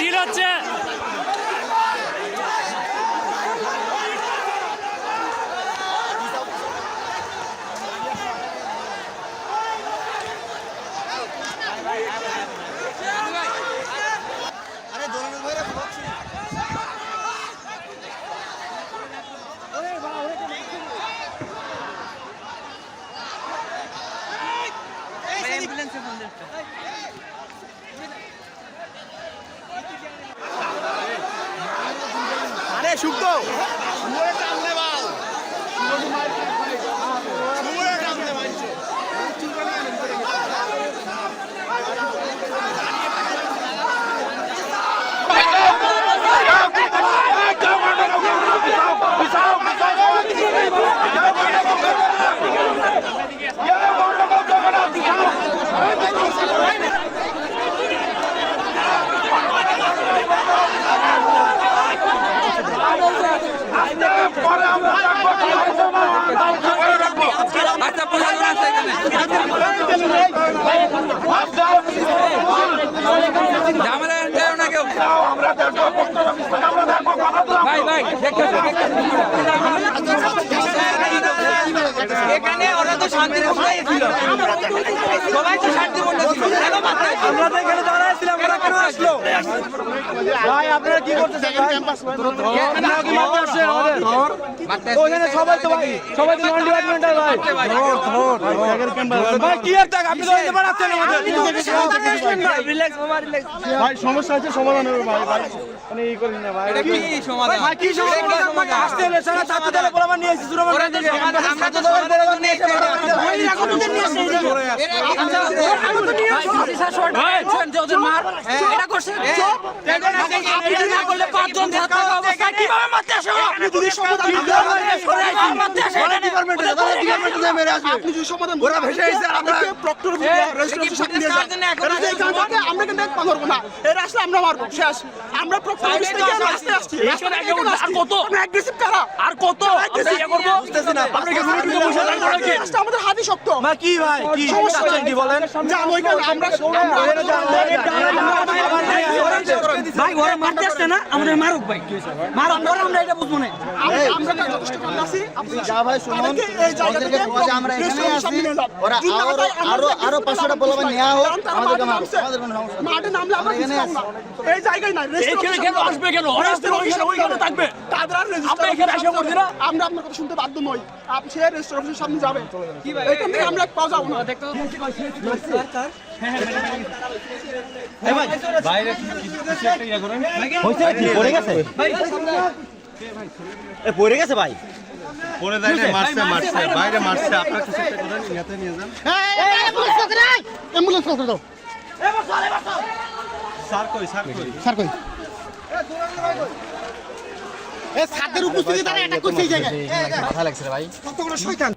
ঢিল হচ্ছে আরে শুক্ত আচ্ছা প্রশাসন আছে এখানে ঝামেলা দেও না কেউ ভাই ভাই এখানে ওরা তো শান্তি সবাই তো শান্তি বসেছিল কেন মারতে আমরা তো এখানে দাঁড়াইছিলাম ওরা কেন আসলো ভাই আপনারা কি করতেছেন ওখানে সবাই তো ভাই সবাই তো নন ডিপার্টমেন্টাল ভাই। ভাই। কি আর আপনি তো এখানে বাড়াচ্ছেন আমাদের। ভাই সমস্যা আছে সমাধান হবে ভাই। ভাই মানে এই করেন না ভাই। কি সমাধান? ভাই কি সমাধান? আসতে হলে সারা ছাত্র দলের নিয়ে এসেছি সুরমান আমরা তো সমাধান নিয়ে এসেছি আমরা কিন্তু এক না। এরা আসলে আমরা মারবো শেষ আমরা আর কত? আর কত? আমাদের হাতে শক্ত কি ভাই বলেন? ওইখানে আমরা ভাই ওরা মারতে আসছে না আমাদের মারুক ভাই। মারুক পরে আমরা এটা বুঝব না। আমরা যথেষ্ট আছি যা ভাই শুনুন। এই জায়গা ওদেরকে আমরা এখানে আছি। সামনে ওরা আরও আরও আরও পাঁচশোটা নেওয়া হোক। আমাদের। মাঠে নামলে আমরা এখানে এই জায়গায় নাই এইখানে কেন আসবে কেন? ওরা ওইখানে, থাকবে। তাদের আর register আমরা এখানে করছি না? আমরা আপনার কথা শুনতে বাধ্য নই। আপনি সে রেজিস্টার অফিসের সামনে যাবেন এখান থেকে আমরা পাওয়া যাব না। পড়ে গেছে ভাই পরে দেখে মারছে মারছে বাইরে মারছে আপনার কিছু একটা করেন ইয়াতে নিয়ে যান অ্যাম্বুলেন্স কত দাও স্যার কই স্যার কই স্যার কই এ ছাদের উপস্থিতি তারা অ্যাটাক করছে এই জায়গায় মাথা লাগছে ভাই কতগুলো শয়তান